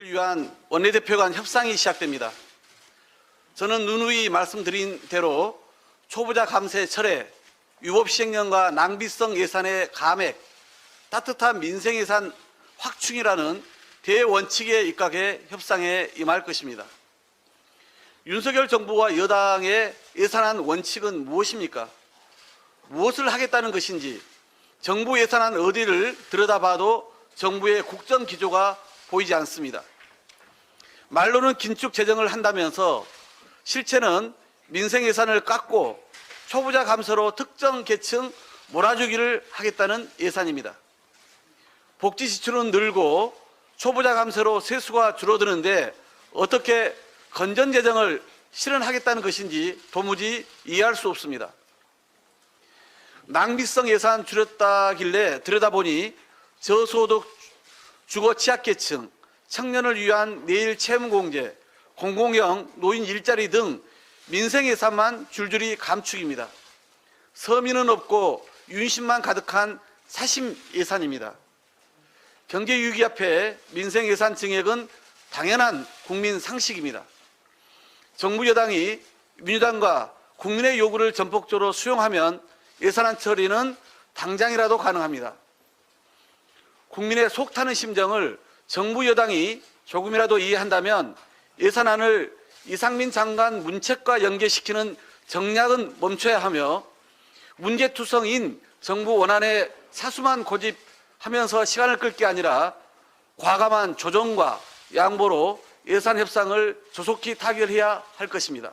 위한 원내대표 간 협상이 시작됩니다. 저는 누누이 말씀드린 대로 초보자 감세 철회, 유법 시행령과 낭비성 예산의 감액, 따뜻한 민생 예산 확충이라는 대원칙에 입각해 협상에 임할 것입니다. 윤석열 정부와 여당의 예산안 원칙은 무엇입니까? 무엇을 하겠다는 것인지 정부 예산안 어디를 들여다봐도 정부의 국정 기조가 보이지 않습니다. 말로는 긴축 재정을 한다면서 실체는 민생 예산을 깎고 초부자 감소로 특정 계층 몰아주기를 하겠다는 예산입니다. 복지 지출은 늘고 초부자 감소로 세수가 줄어드는데 어떻게 건전 재정을 실현하겠다는 것인지 도무지 이해할 수 없습니다. 낭비성 예산 줄였다길래 들여다보니 저소득 주거 취약계층, 청년을 위한 내일 채무 공제, 공공형 노인 일자리 등 민생 예산만 줄줄이 감축입니다. 서민은 없고 윤심만 가득한 사심 예산입니다. 경제 위기 앞에 민생 예산 증액은 당연한 국민 상식입니다. 정부 여당이 민주당과 국민의 요구를 전폭적으로 수용하면 예산안 처리는 당장이라도 가능합니다. 국민의 속 타는 심정을 정부 여당이 조금이라도 이해한다면 예산안을 이상민 장관 문책과 연계시키는 정략은 멈춰야 하며 문제투성인 정부 원안에 사수만 고집하면서 시간을 끌 게 아니라 과감한 조정과 양보로 예산 협상을 조속히 타결해야 할 것입니다.